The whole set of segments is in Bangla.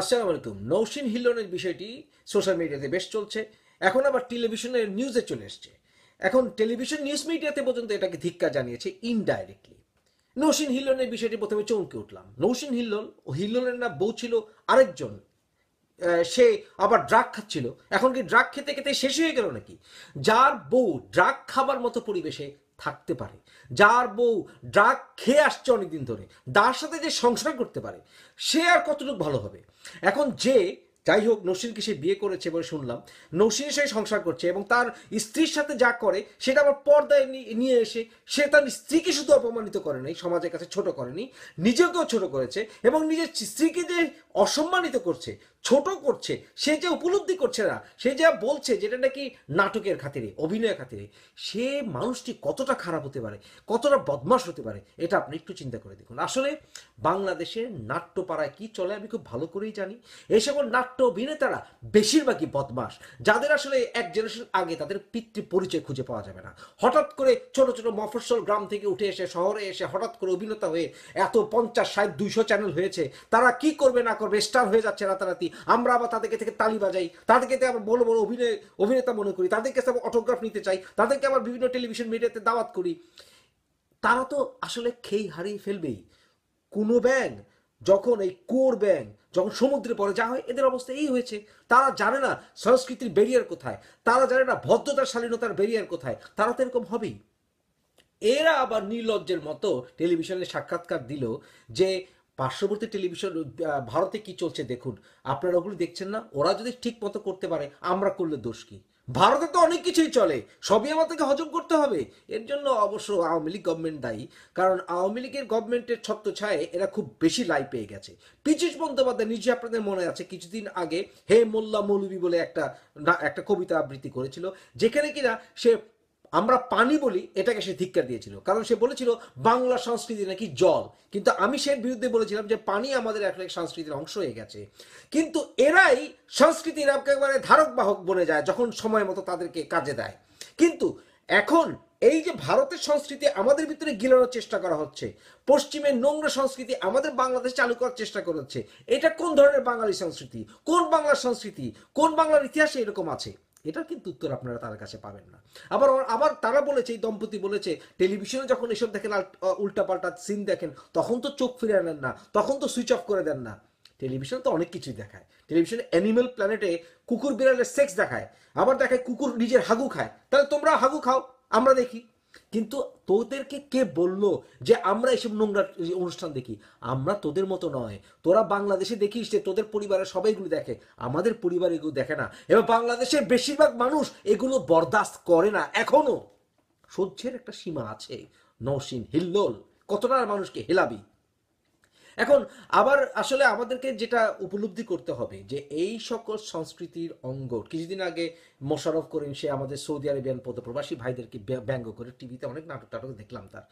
আসসালামু আলাইকুম। নৌসিন হিল্লনের বিষয়টি সোশ্যাল মিডিয়াতে বেশ চলছে। এখন আবার টেলিভিশনের নিউজে চলে এসছে। এখন টেলিভিশন নিউজ মিডিয়াতে পর্যন্ত এটাকে ধিক্কার জানিয়েছে ইনডাইরেক্টলি নৌসিন হিল্লনের বিষয়টি প্রথমে চমকে উঠলাম। নৌসিন হিল্লন ও হিল্লনের না বউ ছিল আরেকজন। সে আবার ড্রাগ খাচ্ছিল। এখন কি ড্রাগ খেতে খেতে শেষ হয়ে গেল নাকি? যার বউ ড্রাগ খাবার মতো পরিবেশে থাকতে পারে। যার বউ ড্রাগ খেয়ে আসছে অনেকদিন ধরে, তার সাথে যে সংসার করতে পারে, সে আর কতটুকু ভালো হবে? এখন যে, যাই হোক নসিনকে সে বিয়ে করেছে বলে শুনলাম নসিনের সাথে সংসার করছে এবং তার স্ত্রীর সাথে যা করে, সেটা আবার পর্দায় নিয়ে এসে, সে তার স্ত্রীকে শুধু অপমানিত করে নাই, সমাজের কাছে ছোট করেনি, নিজেকেও ছোট করেছে এবং নিজের স্ত্রীকে যে অসম্মানিত করছে ছোট করছে, সে যে উপলব্ধি করছে না, সে যা বলছে যেটা নাকি নাটকের খাতিরে, অভিনয়ের খাতিরে, সে মানুষটি কতটা খারাপ হতে পারে, কতটা বদমাশ হতে পারে, এটা আপনি একটু চিন্তা করে দেখুন। আসলে বাংলাদেশের নাট্যপাড়ায় কি চলে আমি খুব ভালো করেই জানি। এই সকল নাট্য অভিনেতারা বেশিরভাগই বদমাস যাদের আসলে এক জেনারেশন আগে তাদের পিতৃ পরিচয় খুঁজে পাওয়া যাবে না। হঠাৎ করে ছোট ছোট মফস্বল গ্রাম থেকে উঠে এসে, শহরে এসে হঠাৎ করে অভিনেতা হয়ে এত পঞ্চাশ, ষাট, দুইশো চ্যানেল হয়েছে, তারা কি করবে না করবে স্টার হয়ে যাচ্ছে রাতারাতি। আমরা আবার তাদেরকে থেকে তালি বাজাই, তাদেরকে আবার বড় বড় অভিনয়, অভিনেতা মনে করি, তাদেরকে আবার অটোগ্রাফ নিতে চাই, তাদেরকে আবার বিভিন্ন টেলিভিশন মিডিয়াতে দাওয়াত করি। তারা তো আসলে খেই হারিয়ে ফেলবেই। কোনো ব্যাং যখন এই কোর ব্যাং যখন সমুদ্রে পড়ে, যা হয় এদের অবস্থা এই হয়েছে। তারা জানে না সংস্কৃতির ব্যারিয়ার কোথায়, তারা জানে না ভদ্রতার শালীনতার ব্যারিয়ার কোথায়, তারা তো এরকম হবেই। এরা আবার নির্লজ্জের মতো টেলিভিশনে সাক্ষাৎকার দিল যে পার্শ্ববর্তী টেলিভিশন ভারতে কি চলছে দেখুন। আপনারা ওগুলো দেখছেন না, ওরা যদি ঠিক মতো করতে পারে, আমরা করলে দোষ কি? ভারতে তো অনেক কিছুই চলে, সবই আমাদেরকে হজম করতে হবে। এর জন্য অবশ্য আওয়ামী লীগ গভর্নমেন্ট দায়ী, কারণ আওয়ামী লীগের গভর্নমেন্টের ছত্র ছায়ে এরা খুব বেশি লাই পেয়ে গেছে। পীযুষ বন্দ্যোপাধ্যায় নিজে আপনাদের মনে আছে, কিছুদিন আগে হে মোল্লা মৌলবী বলে একটা একটা কবিতা আবৃত্তি করেছিল, যেখানে কিনা সে আমরা পানি বলি, এটাকে সে ধিক্কার দিয়েছিল। কারণ সে বলেছিল, বাংলা সংস্কৃতি নাকি জল। কিন্তু আমি সে বিরুদ্ধে বলেছিলাম যে, পানি আমাদের একটা সংস্কৃতির অংশ হয়ে গেছে। কিন্তু এরাই সংস্কৃতির একেবারে ধারক বাহক বনে যায়, যখন সময় মতো তাদেরকে কাজে দেয়। কিন্তু এখন এই যে ভারতের সংস্কৃতি আমাদের ভিতরে গিলানোর চেষ্টা করা হচ্ছে, পশ্চিমের নোংরা সংস্কৃতি আমাদের বাংলাদেশ চালু করার চেষ্টা করা হচ্ছে, এটা কোন ধরনের বাঙালি সংস্কৃতি? কোন বাংলার সংস্কৃতি? কোন বাংলার ইতিহাসে এরকম আছে? এটার কিন্তু উত্তর আপনারা তার কাছে পাবেন না। আবার আবার তারা বলেছে, এই দম্পতি বলেছে, টেলিভিশনে যখন এসব দেখেন উল্টাপাল্টা সিন দেখেন, তখন তো চোখ ফিরে আনেন না, তখন তো সুইচ অফ করে দেন না। টেলিভিশন তো অনেক কিছুই দেখায়। টেলিভিশনে অ্যানিমেল প্ল্যানেটে কুকুর বিড়ালের সেক্স দেখায়, আবার দেখায় কুকুর নিজের হাগু খায়। তাহলে তোমরা হাগু খাও, আমরা দেখি। কিন্তু তোদেরকে কে বলল যে আমরা এসব নোংরা অনুষ্ঠান দেখি? আমরা তোদের মতো নয়। তোরা বাংলাদেশে দেখিস যে তোদের পরিবারের সবাইগুলো দেখে। আমাদের পরিবার এগুলো দেখে না। এবং বাংলাদেশের বেশিরভাগ মানুষ এগুলো বরদাস্ত করে না এখনও। সহ্যের একটা সীমা আছে। নৌসিন হিল্লোল, কতটা মানুষকে হেলাবি। এখন আবার আসলে আমাদেরকে যেটা উপলব্ধি করতে হবে যে এই সকল সংস্কৃতির অঙ্গ, কিছুদিন আগে মোশারফ করিম সে আমাদের সৌদি আরবিয়ান পদপ্রবাসী ভাইদেরকে ব্যঙ্গ করে টিভিতে অনেক নাটক টাটক দেখলাম তার।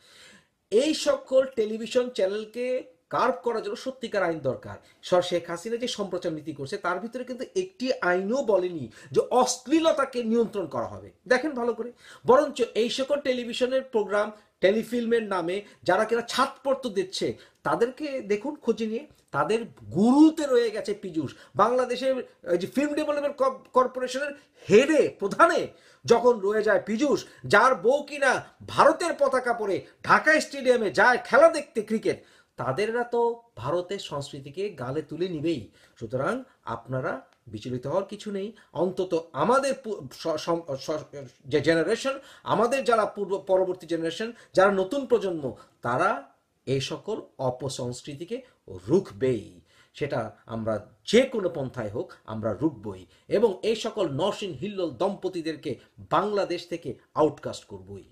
এই সকল টেলিভিশন চ্যানেলকে কার্ভ করার জন্য সত্যিকার আইন দরকার। সর শেখ হাসিনা যে সম্প্রচার নীতি করছে, তার ভিতরে কিন্তু একটি আইনও বলেনি যে অশ্লীলতাকে নিয়ন্ত্রণ করা হবে। দেখেন ভালো করে। বরঞ্চ এই সকল টেলিভিশনের প্রোগ্রাম টেলিফিল্মের নামে যারা কিনা ছাত্রপত্র দিচ্ছে, তাদেরকে দেখুন খোঁজে নিয়ে, তাদের গুরুতে রয়ে গেছে পীযূষ। বাংলাদেশের যে ফিল্ম ডেভেলপমেন্ট কর্পোরেশনের হেডে প্রধানে যখন রয়ে যায় পীযূষ, যার বউ কিনা ভারতের পতাকা পরে ঢাকা স্টেডিয়ামে যায় খেলা দেখতে ক্রিকেট তাদেররা তো ভারতের সংস্কৃতিকে গালে তুলে নিবেই। সুতরাং আপনারা বিচলিত হওয়ার কিছু নেই। অন্তত আমাদের যে জেনারেশন আমাদের যারা পূর্ব পরবর্তী জেনারেশন যারা নতুন প্রজন্ম, তারা এই সকল অপসংস্কৃতিকে রুখবেই। সেটা আমরা যে কোনো পন্থায় হোক, আমরা রুখবই এবং এই সকল নসীন হিল্লোল দম্পতিদেরকে বাংলাদেশ থেকে আউটকাস্ট করবই।